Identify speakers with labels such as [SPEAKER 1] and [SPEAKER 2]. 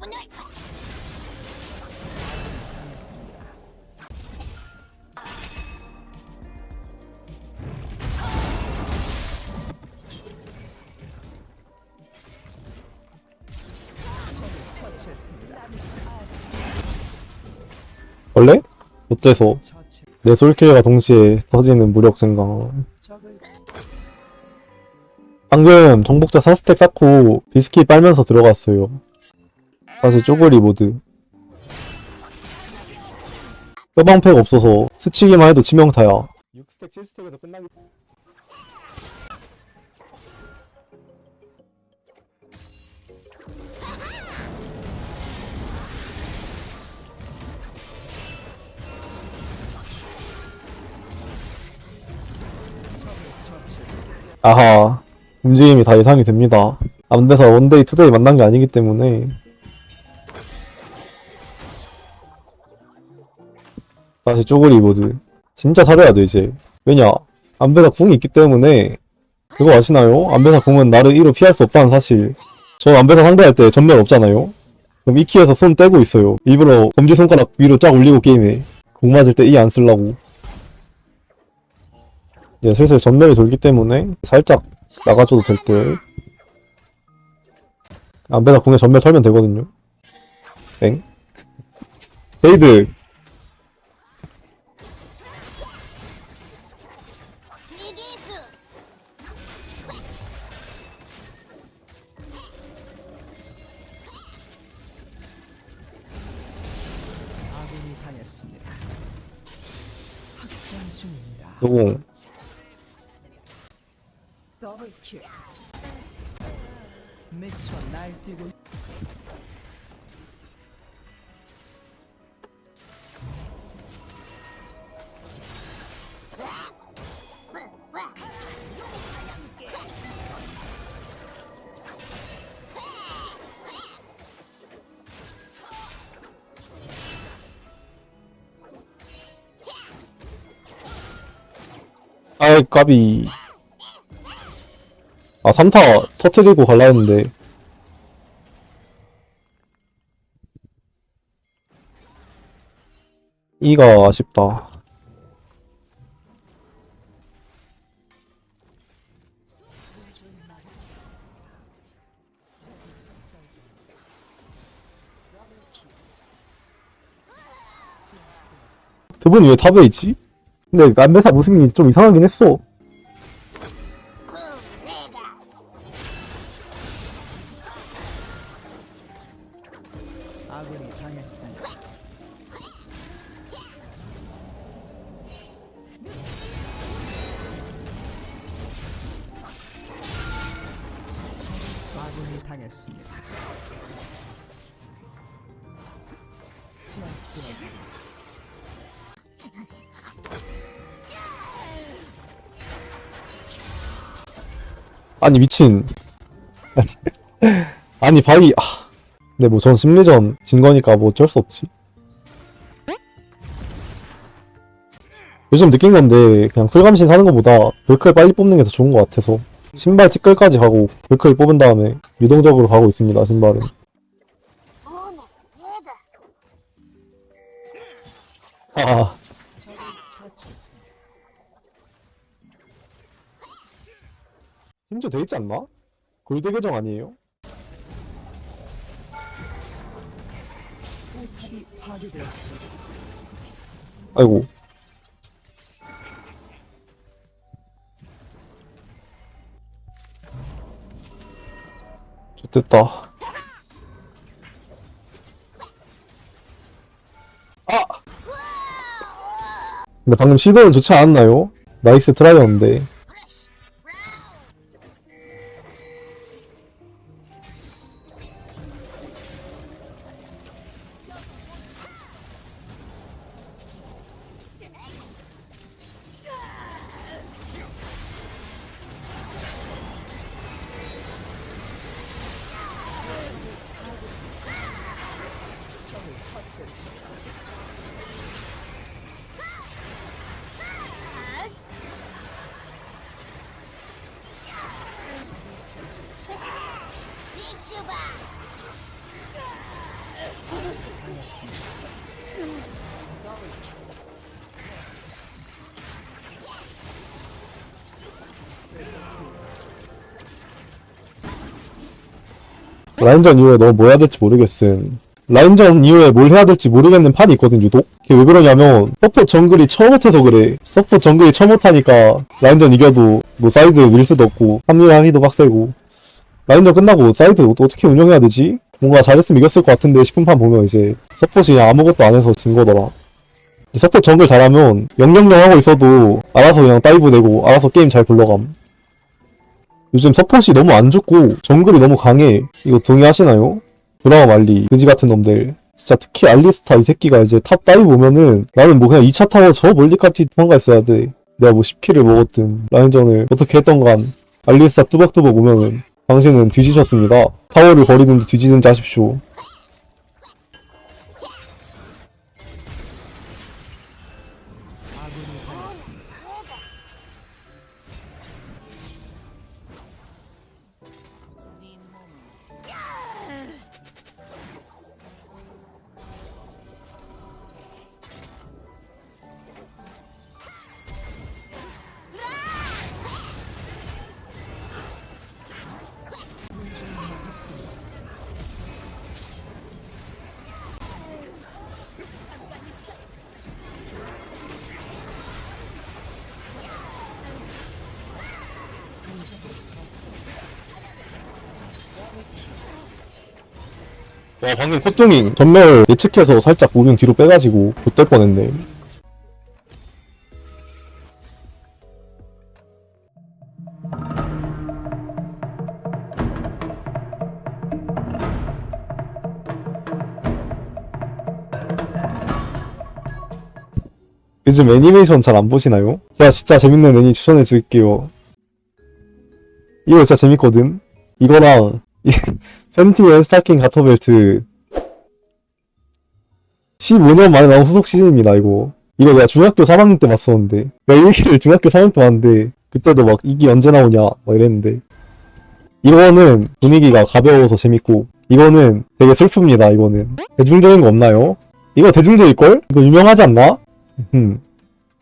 [SPEAKER 1] 화분을
[SPEAKER 2] 원래? 어때서? 내 솔킬과 동시에 터지는 무력 증가. 방금 정복자 4스택 쌓고 비스킷 빨면서 들어갔어요. 다시 쪼그리 모드. 뼈방패가 없어서 스치기만 해도 치명타야. 6스택 7스택에서 끝나기 아하 움직임이 다 예상이 됩니다 안돼서 원데이 투데이 만난 게 아니기 때문에 다시 쪼그리 모드 진짜 잘해야 돼 이제 왜냐 안배사 궁이 있기 때문에 그거 아시나요? 안배사 궁은 나를 1로 피할 수 없다는 사실 전 안배사 상대할 때 전멸 없잖아요 그럼 이 키에서 손 떼고 있어요 일부러 검지손가락 위로 쫙 올리고 게임해 궁 맞을 때 이 안 쓸라고 이제 슬슬 전멸이 돌기 때문에 살짝 나가줘도 될 듯. 안배나 궁에 전멸 털면 되거든요. 엥? 헤이드!
[SPEAKER 1] 이기수
[SPEAKER 3] 아군이 당했습니다. 학살 중입니다.
[SPEAKER 2] 노공.
[SPEAKER 3] 더블 킬. 미쳐 날뛰고
[SPEAKER 2] 아이, 까비. 아, 3타 터트리고 갈라 했는데. 이가 아쉽다. 두분왜 탑에 있지? 근데 안배사 무승이 좀 이상하긴 했어.
[SPEAKER 3] 당했습니다. 아니
[SPEAKER 2] 미친. 아니, 바위 아. 근데 뭐 전 심리전 진 거니까 뭐 어쩔 수 없지. 요즘 느낀 건데 그냥 풀감신 사는 것보다 불클 빨리 뽑는 게 더 좋은 것 같아서 신발 찌끌까지 가고 불클 뽑은 다음에 유동적으로 가고 있습니다 신발은. 아 심지어 돼 있지 않나? 골드 계정 아니에요? 아이고 좋됐다 아! 근데 방금 시도는 좋지 않았나요? 나이스 트라이였는데 라인전 이후에 너무 뭐 해야 될지 모르겠음. 라인전 이후에 뭘 해야 될지 모르겠는 판이 있거든, 유독? 그게 왜 그러냐면, 서포 정글이 처음 못해서 그래. 서포 정글이 처음 못하니까, 라인전 이겨도, 뭐 사이드 밀 수도 없고, 합류하기도 빡세고. 라인전 끝나고, 사이드 어- 어떻게 운영해야 되지? 뭔가 잘했으면 이겼을 것 같은데 싶은 판 보면 이제, 서폿이 그냥 아무것도 안 해서 진 거더라. 서폿 정글 잘하면, 000 하고 있어도, 알아서 그냥 다이브 되고, 알아서 게임 잘 굴러감. 요즘 서폿이 너무 안 좋고 정글이 너무 강해. 이거 동의하시나요? 브라마 말리 그지 같은 놈들. 진짜 특히 알리스타 이 새끼가 이제 탑 다이브 오면은 나는 뭐 그냥 2차 타워 저 멀리까지 도망가 있어야 돼. 내가 뭐 10킬을 먹었든 라인전을 어떻게 했던 간 알리스타 뚜벅뚜벅 오면은 당신은 뒤지셨습니다. 타워를 버리든지 뒤지든지 하십시오. 와 방금 코뚱이 전멸 예측해서 살짝 무빙 뒤로 빼가지고 못될 뻔했네. 요즘 애니메이션 잘 안 보시나요? 제가 진짜 재밌는 애니 추천해 드릴게요. 이거 진짜 재밌거든. 이거랑 이 팬티앤 스타킹 가터벨트 15년 만에 나온 후속 시즌입니다 이거 이거 내가 중학교 3학년 때 봤었는데 내가 1기를 중학교 3학년 때 봤는데 그때도 막 이기 언제 나오냐 막 이랬는데 이거는 분위기가 가벼워서 재밌고 이거는 되게 슬픕니다 이거는 대중적인 거 없나요? 이거 대중적일걸? 이거 유명하지 않나? 음